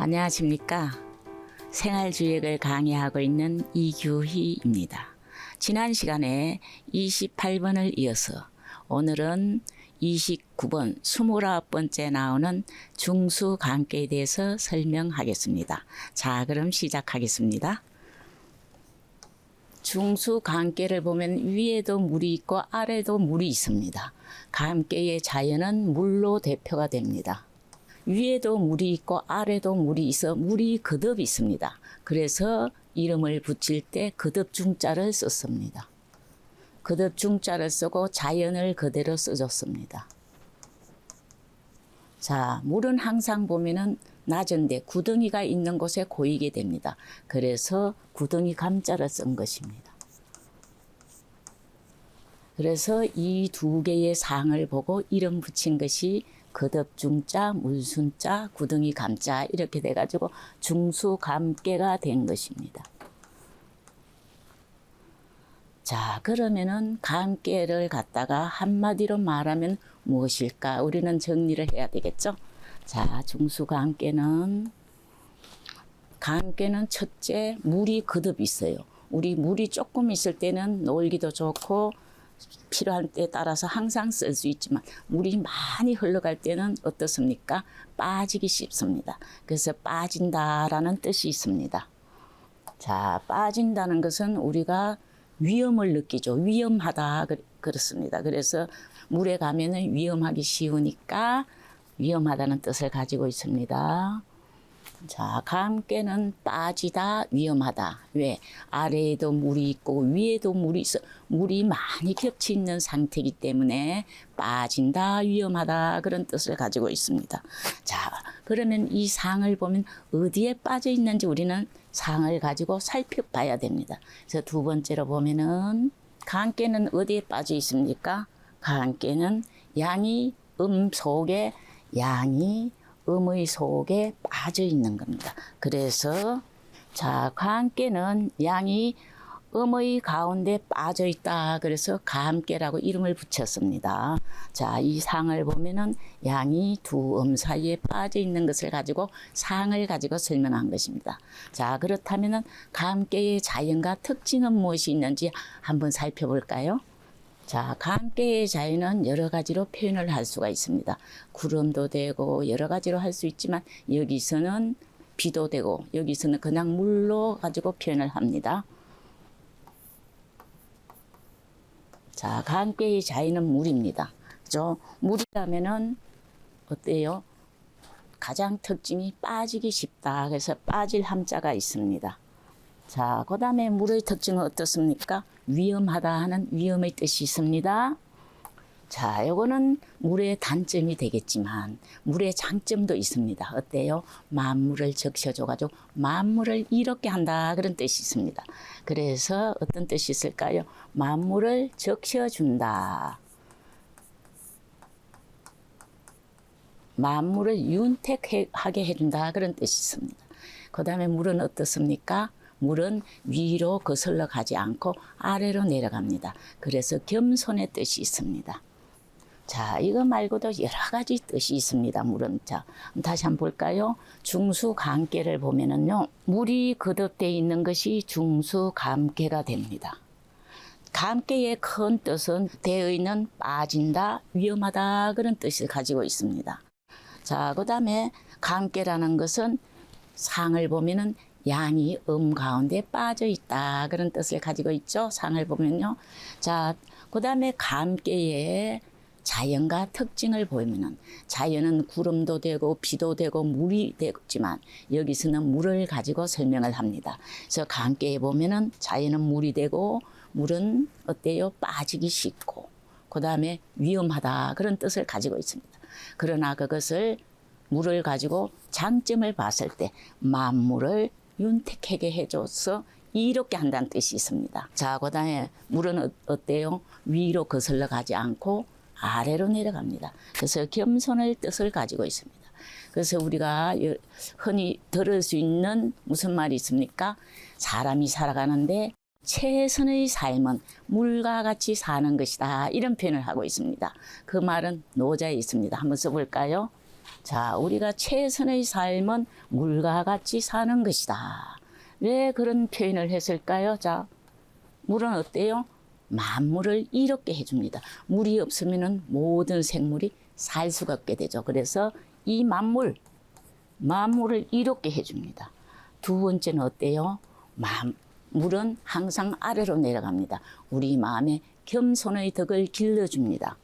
안녕하십니까. 생활주역을 강의하고 있는 이규희입니다. 지난 시간에 28번을 이어서 오늘은 29번, 29번째 나오는 중수관계에 대해서 설명하겠습니다. 자, 그럼 시작하겠습니다. 중수관계를 보면 위에도 물이 있고 아래도 물이 있습니다. 관계의 자연은 물로 대표가 됩니다. 위에도 물이 있고 아래도 물이 있어 물이 거듭 있습니다. 그래서 이름을 붙일 때 거듭 중자를 썼습니다. 거듭 중자를 쓰고 자연을 그대로 써줬습니다. 자, 물은 항상 보면은 낮은데 구덩이가 있는 곳에 고이게 됩니다. 그래서 구덩이 감자를 쓴 것입니다. 그래서 이 두 개의 상을 보고 이름 붙인 것이 거듭중자, 물순자, 구덩이 감자 이렇게 돼가지고 중수감계가 된 것입니다. 자, 그러면은 감계를 갖다가 한마디로 말하면 무엇일까? 우리는 정리를 해야 되겠죠? 자, 중수감계는 감계는 첫째 물이 거듭 있어요. 우리 물이 조금 있을 때는 놀기도 좋고 필요한 때에 따라서 항상 쓸 수 있지만 물이 많이 흘러갈 때는 어떻습니까? 빠지기 쉽습니다. 그래서 빠진다라는 뜻이 있습니다. 자, 빠진다는 것은 우리가 위험을 느끼죠. 위험하다 그- 그렇습니다. 그래서 물에 가면은 위험하기 쉬우니까 위험하다는 뜻을 가지고 있습니다. 자, 감깨는 빠지다, 위험하다. 왜? 아래에도 물이 있고 위에도 물이 있어. 물이 많이 겹쳐 있는 상태이기 때문에 빠진다, 위험하다. 그런 뜻을 가지고 있습니다. 자, 그러면 이 상을 보면 어디에 빠져 있는지 우리는 상을 가지고 살펴봐야 됩니다. 그래서 두 번째로 보면은 간깨는 어디에 빠져 있습니까? 간깨는 양이 음 속에 양이 음의 속에 빠져 있는 겁니다. 그래서 자, 관계는 양이 음의 가운데 빠져 있다. 그래서 감계라고 이름을 붙였습니다. 자, 이 상을 보면은 양이 두 음 사이에 빠져 있는 것을 가지고 상을 가지고 설명한 것입니다. 자, 그렇다면은 감계의 자연과 특징은 무엇이 있는지 한번 살펴볼까요? 자, 감개의 자유는 여러 가지로 표현을 할 수가 있습니다. 구름도 되고 여러 가지로 할 수 있지만 여기서는 비도 되고 여기서는 그냥 물로 가지고 표현을 합니다. 자, 감개의 자유는 물입니다. 그죠? 물이라면은 어때요? 가장 특징이 빠지기 쉽다. 그래서 빠질 함자가 있습니다. 자, 그 다음에 물의 특징은 어떻습니까? 위험하다 하는 위험의 뜻이 있습니다. 자, 요거는 물의 단점이 되겠지만 물의 장점도 있습니다. 어때요? 만물을 적셔줘가지고 만물을 이롭게 한다 그런 뜻이 있습니다. 그래서 어떤 뜻이 있을까요? 만물을 적셔준다. 만물을 윤택하게 해준다 그런 뜻이 있습니다. 그 다음에 물은 어떻습니까? 물은 위로 거슬러 가지 않고 아래로 내려갑니다. 그래서 겸손의 뜻이 있습니다. 자, 이거 말고도 여러 가지 뜻이 있습니다. 물은 자, 다시 한번 볼까요? 중수 감계를 보면은요, 물이 거듭되어 있는 것이 중수 감계가 됩니다. 감계의 큰 뜻은 있는 빠진다, 위험하다 그런 뜻을 가지고 있습니다. 자, 그다음에 감계라는 것은 상을 보면은 양이 음 가운데 빠져 있다 그런 뜻을 가지고 있죠. 상을 보면요. 자, 그다음에 감계의 자연과 특징을 보면은 자연은 구름도 되고 비도 되고 물이 되지만 여기서는 물을 가지고 설명을 합니다. 그래서 감계에 보면은 자연은 물이 되고 물은 어때요? 빠지기 쉽고 그다음에 위험하다 그런 뜻을 가지고 있습니다. 그러나 그것을 물을 가지고 장점을 봤을 때 만물을 윤택하게 해줘서 이롭게 한다는 뜻이 있습니다. 자, 그 다음에 물은 어- 어때요? 위로 거슬러 가지 않고 아래로 내려갑니다. 그래서 겸손의 뜻을 가지고 있습니다. 그래서 우리가 여- 흔히 들을 수 있는 무슨 말이 있습니까? 사람이 살아가는데 최선의 삶은 물과 같이 사는 것이다. 이런 표현을 하고 있습니다. 그 말은 노자에 있습니다. 한번 써볼까요? 자, 우리가 최선의 삶은 물과 같이 사는 것이다. 왜 그런 표현을 했을까요? 자, 물은 어때요? 만물을 이롭게 해줍니다. 물이 없으면 모든 생물이 살 수가 없게 되죠. 그래서 이 만물, 만물을 이롭게 해줍니다. 두 번째는 어때요? 만, 물은 항상 아래로 내려갑니다. 우리 마음에 겸손의 덕을 길러줍니다.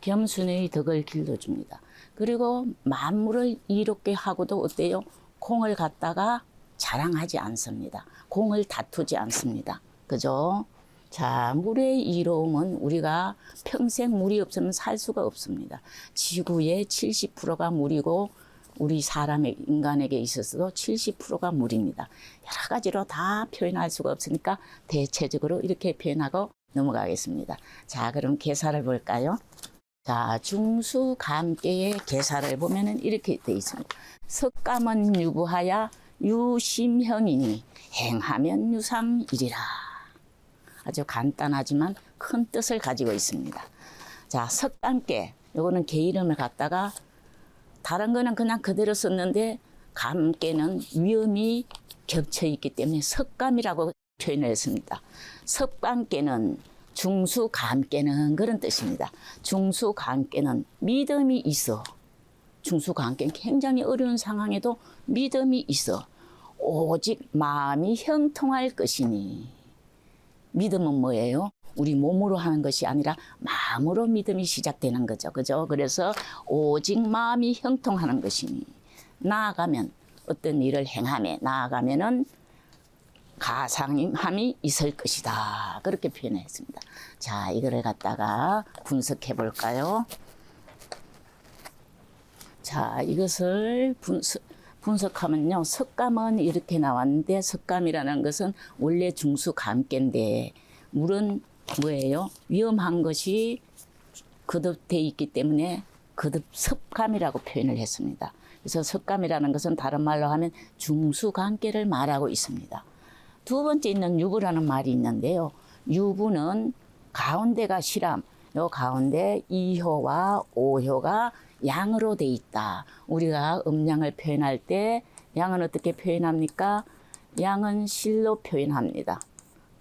겸손의 덕을 길러줍니다. 그리고 만물을 이롭게 하고도 어때요? 공을 갖다가 자랑하지 않습니다. 공을 다투지 않습니다. 그죠? 자, 물의 이로움은 우리가 평생 물이 없으면 살 수가 없습니다. 지구의 70%가 물이고 우리 사람의 인간에게 있어서도 70%가 물입니다. 여러 가지로 다 표현할 수가 없으니까 대체적으로 이렇게 표현하고 넘어가겠습니다. 자, 그럼 계사를 볼까요? 자, 중수감계의 계사를 보면은 이렇게 돼 있습니다. 석감은 유부하야 유심형이니 행하면 유상이리라. 아주 간단하지만 큰 뜻을 가지고 있습니다. 자, 석감계. 요거는 개 이름을 갖다가 다른 거는 그냥 그대로 썼는데 감계는 위험이 겹쳐 있기 때문에 석감이라고 표현을 했습니다. 석감계는 중수감계는 그런 뜻입니다. 중수감계는 믿음이 있어. 중수감계는 굉장히 어려운 상황에도 믿음이 있어. 오직 마음이 형통할 것이니. 믿음은 뭐예요? 우리 몸으로 하는 것이 아니라 마음으로 믿음이 시작되는 거죠. 그죠? 그래서 오직 마음이 형통하는 것이니 나아가면 어떤 일을 행함에 나아가면은 가상함이 있을 것이다. 그렇게 표현했습니다. 자, 이거를 갖다가 분석해 볼까요? 자, 이것을 분석, 분석하면요. 석감은 이렇게 나왔는데 석감이라는 것은 원래 중수감계인데 물은 뭐예요? 위험한 것이 거듭돼 있기 때문에 거듭 섭감이라고 표현을 했습니다. 그래서 섭감이라는 것은 다른 말로 하면 중수관계를 말하고 있습니다. 두 번째 있는 유부라는 말이 있는데요. 유부는 가운데가 실함, 요 가운데 이효와 오효가 양으로 돼 있다. 우리가 음양을 표현할 때 양은 어떻게 표현합니까? 양은 실로 표현합니다.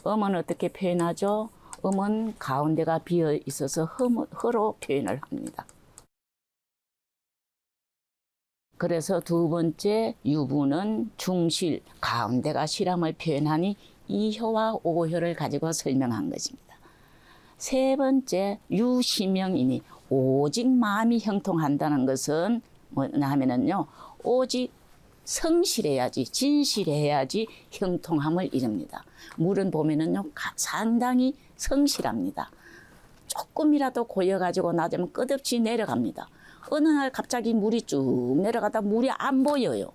음은 어떻게 표현하죠? 음은 가운데가 비어 있어서 흠, 허로 표현을 합니다. 그래서 두 번째 유부는 중실, 가운데가 실함을 표현하니 이효와 오효를 가지고 설명한 것입니다. 세 번째 유시명이니 오직 마음이 형통한다는 것은 뭐냐 하면은요. 오직 성실해야지 진실해야지 형통함을 이룹니다. 물은 보면은요 가- 상당히 성실합니다. 조금이라도 고여가지고 낮으면 끝없이 내려갑니다. 어느 날 갑자기 물이 쭉 내려가다 물이 안 보여요.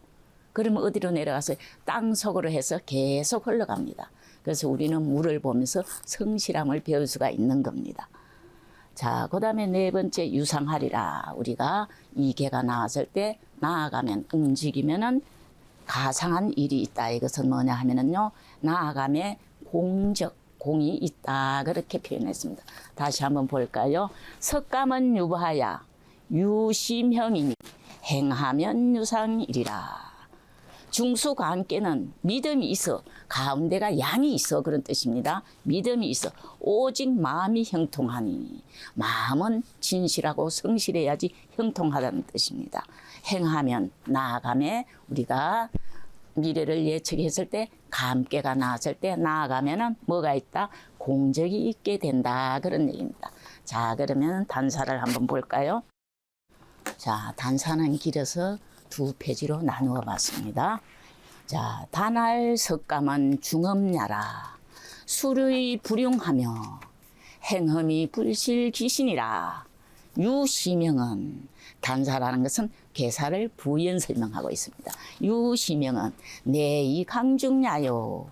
그러면 어디로 내려가서 땅 속으로 해서 계속 흘러갑니다. 그래서 우리는 물을 보면서 성실함을 배울 수가 있는 겁니다. 자, 그 다음에 네 번째 유상하리라. 우리가 이 개가 나왔을 때 나아가면, 움직이면은 가상한 일이 있다. 이것은 뭐냐 하면은요, 나아감에 공적, 공이 있다. 그렇게 표현했습니다. 다시 한번 볼까요? 석감은 유부하야, 유심형이니, 행하면 유상이리라. 중수관계는 믿음이 있어 가운데가 양이 있어 그런 뜻입니다. 믿음이 있어 오직 마음이 형통하니 마음은 진실하고 성실해야지 형통하다는 뜻입니다. 행하면 나아감에 우리가 미래를 예측했을 때 감개가 나왔을 때 나아가면은 뭐가 있다 공적이 있게 된다 그런 얘기입니다. 자 그러면 단사를 한번 볼까요? 자 단사는 길어서 두 페이지로 나누어 봤습니다. 자, 단알 석감은 중엄야라. 수르이 불용하며 행험이 불실 귀신이라. 유시명은 단사라는 것은 개사를 부연 설명하고 있습니다. 유시명은 내이 강중야요.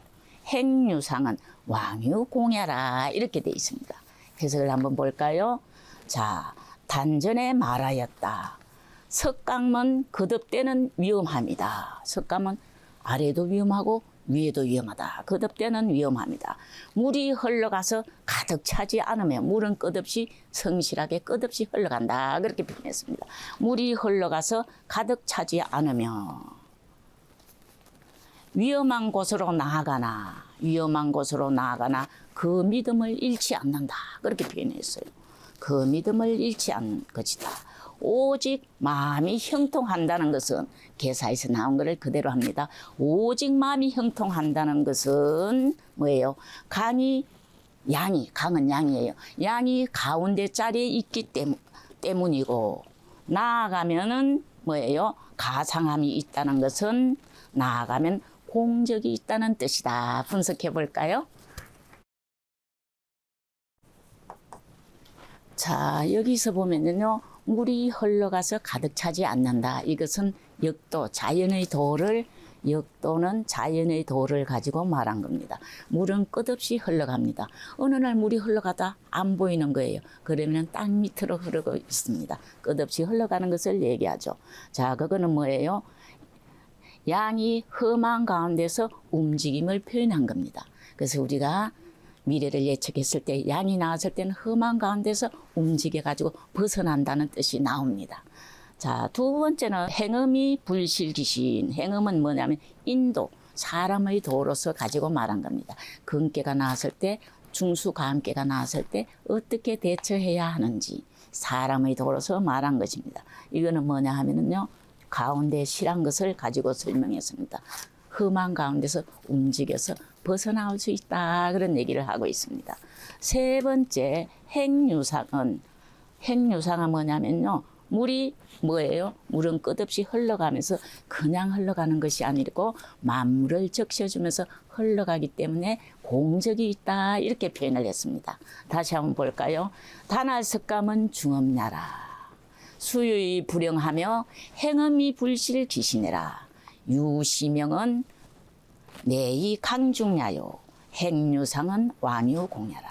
행유상은 왕유공야라. 이렇게 돼 있습니다. 해석을 한번 볼까요? 자, 단전에 말하였다. 석강은 거듭되는 위험합니다. 석강은 아래도 위험하고 위에도 위험하다. 끝없대는 위험합니다. 물이 흘러가서 가득 차지 않으면 물은 끝없이 성실하게 끝없이 흘러간다. 그렇게 표현했습니다. 물이 흘러가서 가득 차지 않으면 위험한 곳으로 나아가나 위험한 곳으로 나아가나 그 믿음을 잃지 않는다. 그렇게 표현했어요. 그 믿음을 잃지 않는 것이다. 오직 마음이 형통한다는 것은 개사에서 나온 것을 그대로 합니다. 오직 마음이 형통한다는 것은 뭐예요? 강이 양이 강은 양이에요. 양이 가운데 자리에 있기 때문, 때문이고 나아가면은 뭐예요? 가상함이 있다는 것은 나아가면 공적이 있다는 뜻이다. 분석해 볼까요? 자, 여기서 보면은요, 물이 흘러가서 가득 차지 않는다. 이것은 역도, 자연의 도를, 역도는 자연의 도를 가지고 말한 겁니다. 물은 끝없이 흘러갑니다. 어느 날 물이 흘러가다 안 보이는 거예요. 그러면 땅 밑으로 흐르고 있습니다. 끝없이 흘러가는 것을 얘기하죠. 자, 그거는 뭐예요? 양이 험한 가운데서 움직임을 표현한 겁니다. 그래서 우리가 미래를 예측했을 때 양이 나왔을 때는 험한 가운데서 움직여 가지고 벗어난다는 뜻이 나옵니다. 자, 두 번째는 행음이 불실귀신. 행음은 뭐냐면 인도, 사람의 도로서 가지고 말한 겁니다. 근깨가 나왔을 때, 중수감깨가 나왔을 때 어떻게 대처해야 하는지 사람의 도로서 말한 것입니다. 이거는 뭐냐 하면은요, 가운데 실한 것을 가지고 설명했습니다. 험한 가운데서 움직여서 벗어나올 수 있다. 그런 얘기를 하고 있습니다. 세 번째, 핵유상은, 핵유상은 뭐냐면요. 물이 뭐예요? 물은 끝없이 흘러가면서 그냥 흘러가는 것이 아니고 만물을 적셔주면서 흘러가기 때문에 공적이 있다. 이렇게 표현을 했습니다. 다시 한번 볼까요? 단할 석감은 중업냐라. 수유이 불영하며 행음이 불실 기시내라. 유시명은 내이 강중야요. 행유상은 왕유공야라.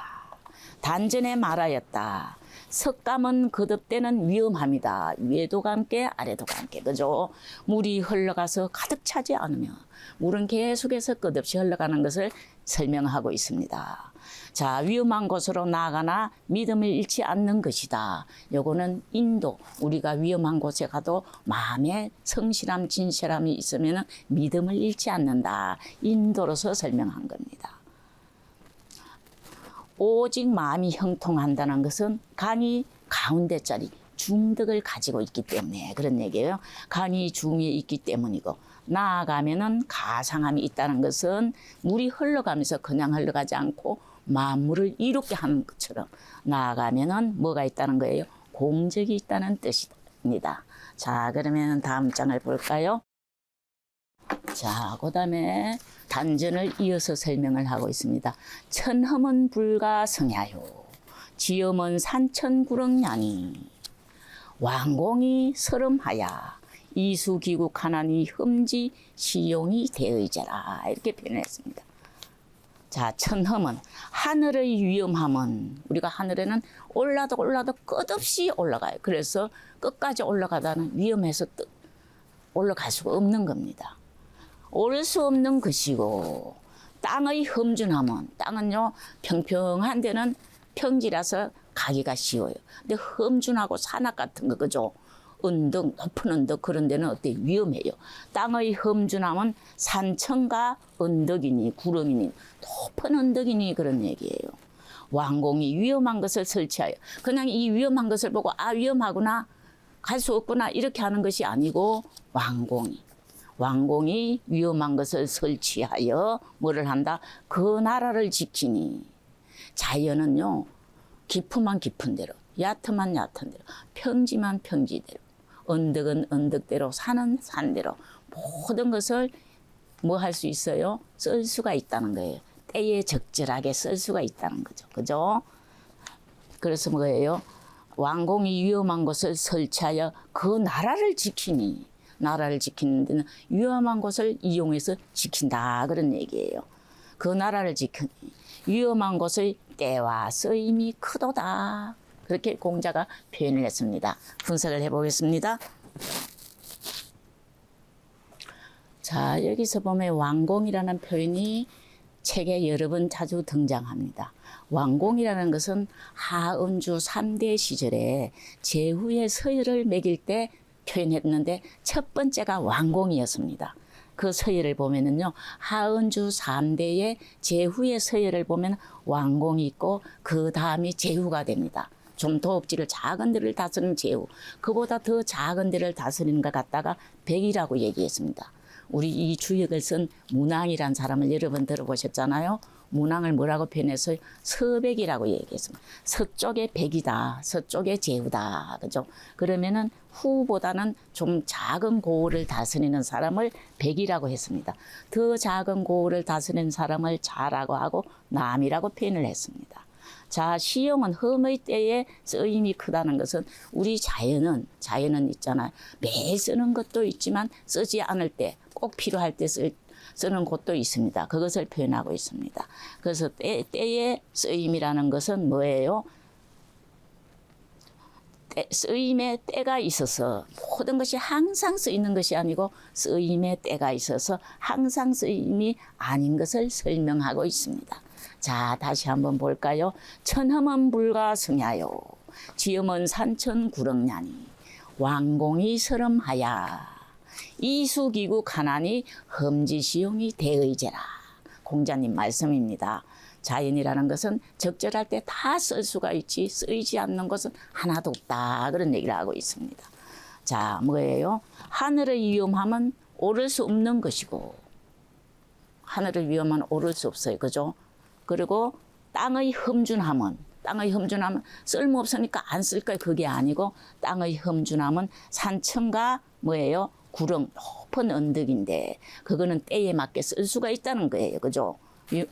단전에 말하였다. 석감은 거듭되는 위험합니다. 위에도 감게 아래도 감게 그죠? 물이 흘러가서 가득 차지 않으면 물은 계속해서 끝없이 흘러가는 것을 설명하고 있습니다. 자, 위험한 곳으로 나아가나 믿음을 잃지 않는 것이다. 요거는 인도. 우리가 위험한 곳에 가도 마음에 성실함, 진실함이 있으면 믿음을 잃지 않는다. 인도로서 설명한 겁니다. 오직 마음이 형통한다는 것은 간이 가운데 자리 중덕을 가지고 있기 때문에 그런 얘기예요. 간이 중에 있기 때문이고 나아가면은 가상함이 있다는 것은 물이 흘러가면서 그냥 흘러가지 않고 만물을 이롭게 하는 것처럼 나아가면은 뭐가 있다는 거예요? 공적이 있다는 뜻입니다. 자, 그러면 다음 장을 볼까요? 자, 그 다음에 단전을 이어서 설명을 하고 있습니다. 천험은 불가성야요. 지엄은 산천구렁냐니. 왕공이 서름하야. 이수기국 하나니 흠지 시용이 대의자라. 이렇게 표현했습니다. 자, 천험은 하늘의 위험함은 우리가 하늘에는 올라도 올라도 끝없이 올라가요. 그래서 끝까지 올라가다는 위험해서 뜨- 올라갈 수가 없는 겁니다. 올 수 없는 것이고 땅의 험준함은 땅은요 평평한 데는 평지라서 가기가 쉬워요. 근데 험준하고 산악 같은 거 그죠? 언덕 높은 언덕 그런 데는 어때 위험해요. 땅의 험준함은 산천과 언덕이니 구렁이니 높은 언덕이니 그런 얘기예요. 왕공이 위험한 것을 설치하여 그냥 이 위험한 것을 보고 아 위험하구나 갈 수 없구나 이렇게 하는 것이 아니고 왕공이 왕공이 위험한 것을 설치하여 뭐를 한다? 그 나라를 지키니 자연은요 깊으면 깊은 대로 얕으면 얕은 대로 평지만 평지대로 언덕은 언덕대로 산은 산대로 모든 것을 뭐 할 수 있어요? 쓸 수가 있다는 거예요. 때에 적절하게 쓸 수가 있다는 거죠. 그죠? 그래서 뭐예요? 왕공이 위험한 것을 설치하여 그 나라를 지키니 나라를 지키는 데는 위험한 것을 이용해서 지킨다 그런 얘기예요. 그 나라를 지키니 위험한 것의 때와 쓰임이 크도다 그렇게 공자가 표현을 했습니다. 분석을 해보겠습니다. 자, 여기서 보면 왕공이라는 표현이 책에 여러 번 자주 등장합니다. 왕공이라는 것은 하은주 3대 시절에 제후의 서열을 매길 때 표현했는데 첫 번째가 왕공이었습니다. 그 서열을 보면은요, 하은주 3대의 제후의 서열을 보면 왕공이 있고 그 다음이 제후가 됩니다. 좀 도읍지를 작은 데를 다스리는 제후, 그보다 더 작은 데를 다스리는 것 같다가 백이라고 얘기했습니다. 우리 이 주역을 쓴 문왕이란 사람을 여러 번 들어보셨잖아요. 문왕을 뭐라고 표현해서 서백이라고 얘기했습니다. 서쪽의 백이다, 서쪽의 제후다, 그죠? 그러면은 후보다는 좀 작은 고을을 다스리는 사람을 백이라고 했습니다. 더 작은 고을을 다스리는 사람을 자라고 하고 남이라고 표현을 했습니다. 자, 시용은 험의 때에 쓰임이 크다는 것은 우리 자연은, 자연은 있잖아요. 매일 쓰는 것도 있지만 쓰지 않을 때, 꼭 필요할 때 쓸, 쓰는 곳도 있습니다. 그것을 표현하고 있습니다. 그래서 때, 때의 쓰임이라는 것은 뭐예요? 때, 쓰임의 때가 있어서 모든 것이 항상 쓰이는 것이 아니고 쓰임의 때가 있어서 항상 쓰임이 아닌 것을 설명하고 있습니다. 자, 다시 한번 볼까요? 천험은 불가 승야요. 지음은 산천 구렁냐니. 왕공이 서름하야. 이수기구 가난이 험지시용이 대의제라. 공자님 말씀입니다. 자연이라는 것은 적절할 때 다 쓸 수가 있지 쓰이지 않는 것은 하나도 없다. 그런 얘기를 하고 있습니다. 자, 뭐예요? 하늘의 위험함은 오를 수 없는 것이고 하늘의 위험은 오를 수 없어요. 그죠? 그리고 땅의 험준함은 땅의 험준함은 쓸모없으니까 안쓸 거예요. 그게 아니고 땅의 험준함은 산천과 뭐예요? 구렁 높은 언덕인데 그거는 때에 맞게 쓸 수가 있다는 거예요. 그죠? 위-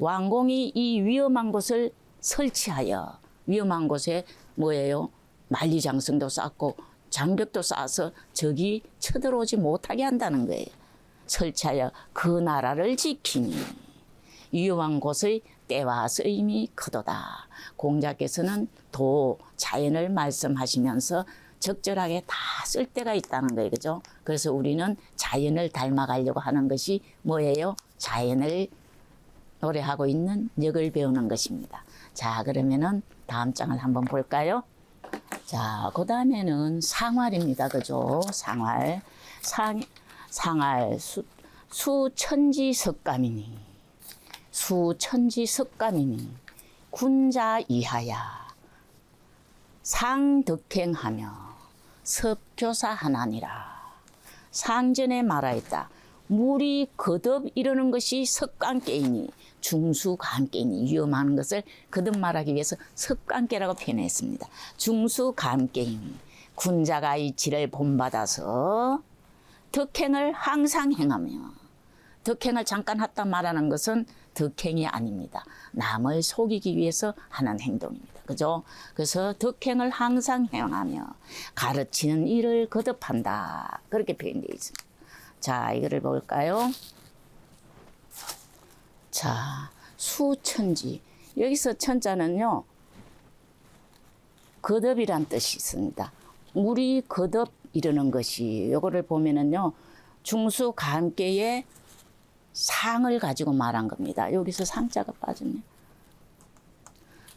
왕공이 이 위험한 곳을 설치하여 위험한 곳에 뭐예요? 만리장성도 쌓고 장벽도 쌓아서 적이 쳐들어오지 못하게 한다는 거예요. 설치하여 그 나라를 지키니 위험한 곳의 때와 쓰임이 크도다. 공자께서는 도 자연을 말씀하시면서 적절하게 다 쓸 때가 있다는 거예요. 그죠? 그래서 우리는 자연을 닮아가려고 하는 것이 뭐예요? 자연을 노래하고 있는 역을 배우는 것입니다. 자, 그러면은 다음 장을 한번 볼까요? 자, 그 다음에는 상활입니다. 그죠? 상활. 상, 상활, 수, 수천지 석가미니. 수천지 석가미니. 군자 이하야. 상덕행하며 섭교사 하나니라. 상전에 말하였다. 물이 거듭 이르는 것이 석관계이니 중수감계이니 위험한 것을 거듭 말하기 위해서 석관계라고 표현했습니다. 중수감계이니 군자가 이치를 본받아서 덕행을 항상 행하며 덕행을 잠깐 했다 말하는 것은 덕행이 아닙니다. 남을 속이기 위해서 하는 행동입니다. 그죠? 그래서 덕행을 항상 행하며 가르치는 일을 거듭한다. 그렇게 표현되어 있습니다. 자, 이거를 볼까요? 자, 수천지. 여기서 천자는요, 거듭이란 뜻이 있습니다. 물이 거듭 이르는 것이, 요거를 보면은요, 중수 관계의 상을 가지고 말한 겁니다. 여기서 상자가 빠졌네.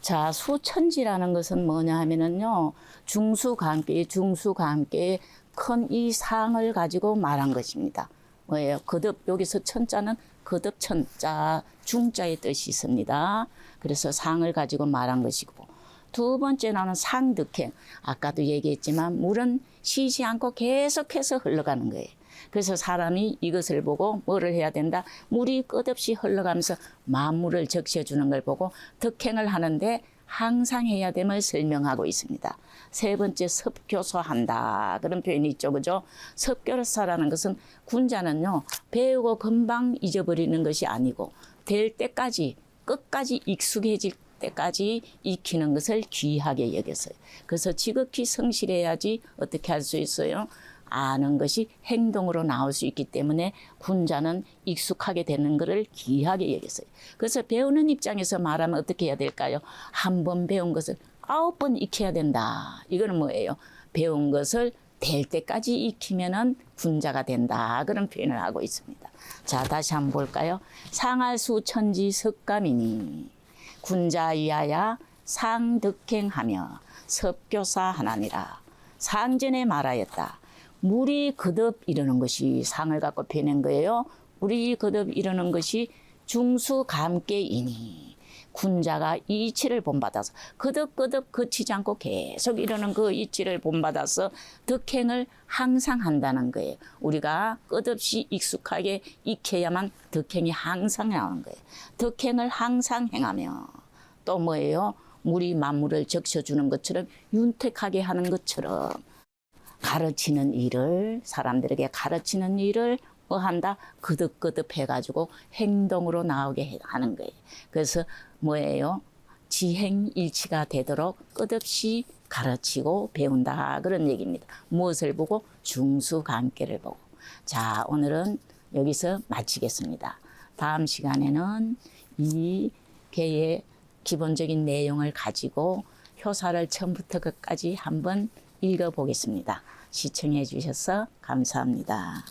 자, 수천지라는 것은 뭐냐 하면은요, 중수관계, 중수관계의 큰이 상을 가지고 말한 것입니다. 뭐예요? 거듭, 여기서 천자는 거듭 천자, 중자의 뜻이 있습니다. 그래서 상을 가지고 말한 것이고, 두 번째는 상득행. 아까도 얘기했지만, 물은 쉬지 않고 계속해서 흘러가는 거예요. 그래서 사람이 이것을 보고 뭐를 해야 된다? 물이 끝없이 흘러가면서 만물을 적셔 주는 걸 보고 덕행을 하는데 항상 해야 됨을 설명하고 있습니다. 세 번째 섭교소한다 그런 표현이 있죠, 그죠? 섭교사라는 것은 군자는요 배우고 금방 잊어버리는 것이 아니고 될 때까지 끝까지 익숙해질 때까지 익히는 것을 귀하게 여겼어요. 그래서 지극히 성실해야지 어떻게 할 수 있어요? 아는 것이 행동으로 나올 수 있기 때문에 군자는 익숙하게 되는 것을 귀하게 여겼어요. 그래서 배우는 입장에서 말하면 어떻게 해야 될까요? 한 번 배운 것을 아홉 번 익혀야 된다. 이거는 뭐예요? 배운 것을 될 때까지 익히면은 군자가 된다. 그런 표현을 하고 있습니다. 자, 다시 한번 볼까요? 상할수 천지 석가미니 군자 이하야 상득행하며 섭교사 하나니라. 상전에 말하였다. 물이 거듭 이르는 것이 상을 갖고 표현한 거예요. 물이 거듭 이르는 것이 중수감께이니 군자가 이치를 본받아서 거듭거듭 거치지 않고 계속 이러는 그 이치를 본받아서 덕행을 항상 한다는 거예요. 우리가 끝없이 익숙하게 익혀야만 덕행이 항상 나오는 거예요. 덕행을 항상 행하며 또 뭐예요? 물이 만물을 적셔주는 것처럼 윤택하게 하는 것처럼 가르치는 일을 사람들에게 가르치는 일을 뭐 한다 거듭거듭 해가지고 행동으로 나오게 해- 하는 거예요. 그래서 뭐예요? 지행일치가 되도록 끝없이 가르치고 배운다 그런 얘기입니다. 무엇을 보고 중수관계를 보고. 자 오늘은 여기서 마치겠습니다. 다음 시간에는 이 개의 기본적인 내용을 가지고 효사를 처음부터 끝까지 한번 읽어보겠습니다. 시청해 주셔서 감사합니다.